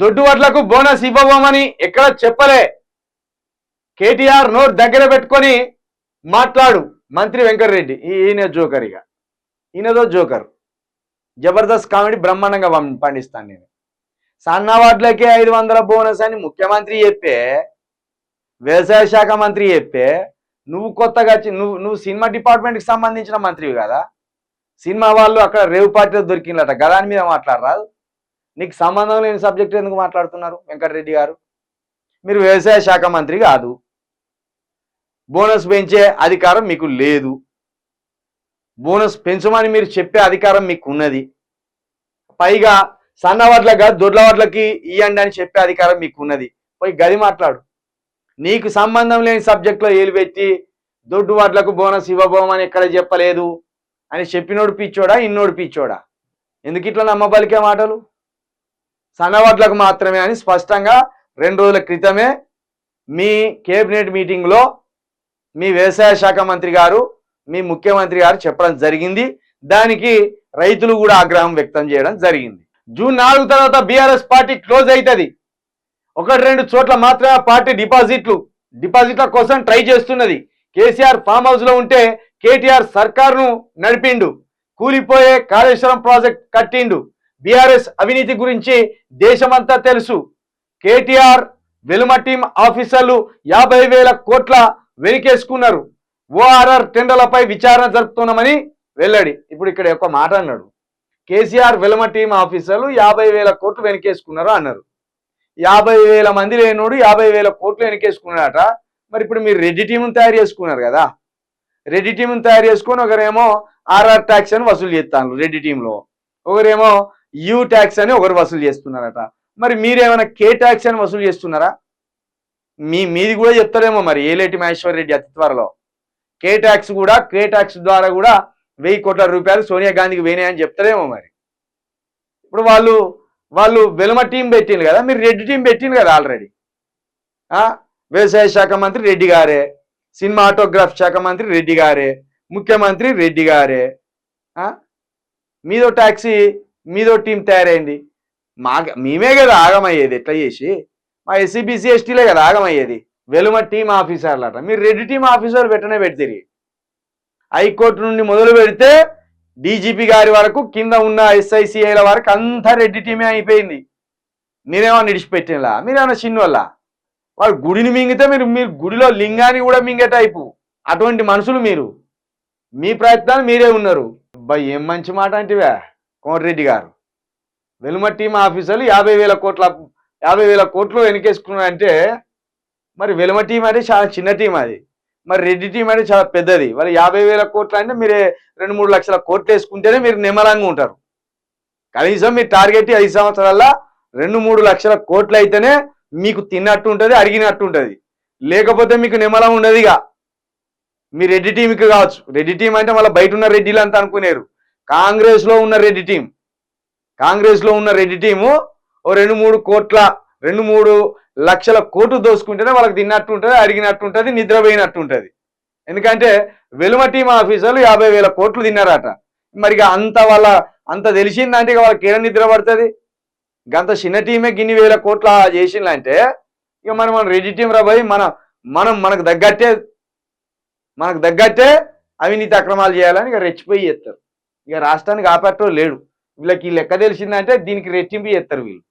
దొడ్డు వడ్లకు బోనస్ ఇవ్వబోమని ఎక్కడ చెప్పలే. కేటీఆర్ నోట్ దగ్గర పెట్టుకొని మాట్లాడు మంత్రి వెంకటరెడ్డి. ఈయన జోకర్ ఇక. ఈయనదో జోకర్. జబర్దస్త్ కామెడీ బ్రహ్మాండంగా పండిస్తాను నేను. సన్న వాట్లకే ఐదు వందల బోనస్ అని ముఖ్యమంత్రి చెప్పే వ్యవసాయ శాఖ మంత్రి చెప్పే నువ్వు కొత్తగా వచ్చి నువ్వు నువ్వు సినిమా డిపార్ట్మెంట్కి సంబంధించిన మంత్రివి కదా. సినిమా వాళ్ళు అక్కడ రేవు పార్టీలో దొరికినట గదాని మీద మాట్లాడరాదు. నీకు సంబంధం లేని సబ్జెక్ట్ ఎందుకు మాట్లాడుతున్నారు? వెంకటరెడ్డి గారు. మీరు వ్యవసాయ శాఖ మంత్రి కాదు. బోనస్ పెంచే అధికారం మీకు లేదు. బోనస్ పెంచమని మీరు చెప్పే అధికారం మీకు ఉన్నది. పైగా సన్న వడ్లగా దొడ్ల వడ్లకి ఇయ్యండి అని చెప్పే అధికారం మీకు ఉన్నది. పోయి గది మాట్లాడు. నీకు సంబంధం లేని సబ్జెక్ట్లో ఏలిపెట్టి దొడ్డు వడ్లకు బోనస్ ఇవ్వబోమని ఎక్కడ చెప్పలేదు? అని చెప్పినోడు పిచ్చోడా ఇన్నోడు పిచ్చోడా? ఎందుకు ఇట్లా నమ్మబలికే మాటలు? సన్నవడ్లకు మాత్రమే అని స్పష్టంగా రెండు రోజుల క్రితమే మీ కేబినెట్ మీటింగ్లో మీ వ్యవసాయ శాఖ మంత్రి గారు మీ ముఖ్యమంత్రి గారు చెప్పడం జరిగింది. దానికి రైతులు కూడా ఆగ్రహం వ్యక్తం చేయడం జరిగింది. జూన్ నాలుగు తర్వాత బీఆర్ఎస్ పార్టీ క్లోజ్ అవుతుంది. ఒకటి రెండు చోట్ల మాత్రమే పార్టీ డిపాజిట్లు డిపాజిట్ల కోసం ట్రై చేస్తున్నది. కేసీఆర్ ఫామ్ హౌస్లో ఉంటే కేటీఆర్ సర్కార్ను నడిపిండు. కూలిపోయే కాళేశ్వరం ప్రాజెక్ట్ కట్టిండు. బీఆర్ఎస్ అవినీతి గురించి దేశమంతా తెలుసు. కేటీఆర్ వెలుమ టీం ఆఫీసర్లు యాభై వేల కోట్ల వెనుకేసుకున్నారు ఓఆర్ఆర్ టెండర్లపై విచారణ జరుపుతున్నామని వెల్లడి. ఇప్పుడు ఇక్కడ ఒక మాట అన్నాడు. కేసీఆర్ వెలుమ టీం ఆఫీసర్లు యాభై వేల కోట్లు వెనకేసుకున్నారు అన్నారు. యాభై వేల మంది లేనోడు యాభై వేల కోట్లు వెనకేసుకున్నాడట. మరి ఇప్పుడు మీరు రెడ్డి టీంను తయారు చేసుకున్నారు కదా. రెడ్డి టీంను తయారు చేసుకొని ఒకరేమో ఆర్ఆర్ ట్యాక్స్ అని వసూలు చేస్తాను రెడ్డి టీంలో. ఒకరేమో యూ ట్యాక్స్ అని ఒకరు వసూలు చేస్తున్నారట. మరి మీరేమైనా కే ట్యాక్స్ అని వసూలు చేస్తున్నారా? మీ మీది కూడా చెప్తారేమో మరి ఏలేటి మహేశ్వర్ రెడ్డి అతి త్వరలో. కే ట్యాక్స్ కూడా కే ట్యాక్స్ ద్వారా కూడా వెయ్యి కోట్ల రూపాయలు సోనియా గాంధీకి వేనాయని చెప్తారేమో మరి. ఇప్పుడు వాళ్ళు వాళ్ళు వెలుమ టీం పెట్టింది కదా మీరు రెడ్డి టీం పెట్టింది కదా ఆల్రెడీ. వ్యవసాయ శాఖ మంత్రి రెడ్డి గారే సినిమా ఆటోగ్రాఫ్ శాఖ మంత్రి రెడ్డి గారే ముఖ్యమంత్రి రెడ్డి గారే మీదో ట్యాక్సీ మీదో టీం తయారైంది. మా మేమే కదా ఆగమయ్యేది ఎట్లా చేసి? మా ఎస్సీబీసీ ఎస్టీలే కదా ఆగమయ్యేది. వెలుమ టీం ఆఫీసర్లట. మీరు రెడ్ టీం ఆఫీసర్ పెట్టనే పెడితే హైకోర్టు నుండి మొదలు పెడితే డీజీపీ గారి వరకు కింద ఉన్న ఎస్ఐసిఐల వరకు అంతా రెడ్డి టీమే అయిపోయింది. మీరేమో నిడిచిపెట్టినలా? మీరేమన్నా చిన్నోళ్ళ? వాడు గుడిని మింగితే మీరు మీరు గుడిలో లింగాన్ని కూడా మింగే టైపు. అటువంటి మనుషులు మీరు. మీ ప్రయత్నాలు మీరే ఉన్నారు. అబ్బాయి ఏం మంచి మాట అంటివే. కోమటిరెడ్డి గారు. వెలుమ టీం ఆఫీసర్లు యాభై వేల కోట్ల యాభై వేల కోట్లు వెనకేసుకున్నారంటే మరి వెలుమ టీం అంటే చాలా చిన్న టీం అది. మరి రెడ్డి టీం అంటే చాలా పెద్దది. మరి యాభై వేల కోట్లు అంటే మీరే రెండు మూడు లక్షల కోట్లు వేసుకుంటేనే మీరు నిమ్మలంగా ఉంటారు. కనీసం మీ టార్గెట్ ఐదు సంవత్సరాల్లో రెండు మూడు లక్షల కోట్లు అయితేనే మీకు తిన్నట్టు ఉంటుంది అడిగినట్టు ఉంటుంది. లేకపోతే మీకు నిమ్మలం ఉండదు ఇక. మీ రెడ్డి టీంకి కావచ్చు. రెడ్డి టీం అంటే మళ్ళీ బయట ఉన్న రెడ్డిలు అంతా అనుకునేరు. కాంగ్రెస్లో ఉన్న రెడ్డి టీం. కాంగ్రెస్లో ఉన్న రెడ్డి టీము ఓ రెండు మూడు కోట్ల రెండు మూడు లక్షల కోట్లు దోసుకుంటేనే వాళ్ళకి తిన్నట్టు ఉంటుంది అడిగినట్టు ఉంటుంది నిద్రపోయినట్టు ఉంటుంది ఎందుకంటే వెలుమ టీం ఆఫీసర్లు యాభై వేల కోట్లు తిన్నారట. మరి ఇక అంత వాళ్ళ అంత తెలిసిందంటే ఇక వాళ్ళకి ఏడ నిద్ర పడుతుంది? గంత చిన్న టీమే గిన్ని వేల కోట్లు చేసిందంటే ఇక మనం మన రెడ్డి టీం రాబోయి మన మనం మనకు తగ్గట్టే మనకు తగ్గట్టే అవినీతి అక్రమాలు చేయాలని ఇక రెచ్చిపోయి చేస్తారు. ఇక రాష్ట్రానికి ఆపేటో లేడు. వీళ్ళకి లెక్క తెలిసిందంటే దీనికి రెట్టింపు చేస్తారు వీళ్ళు.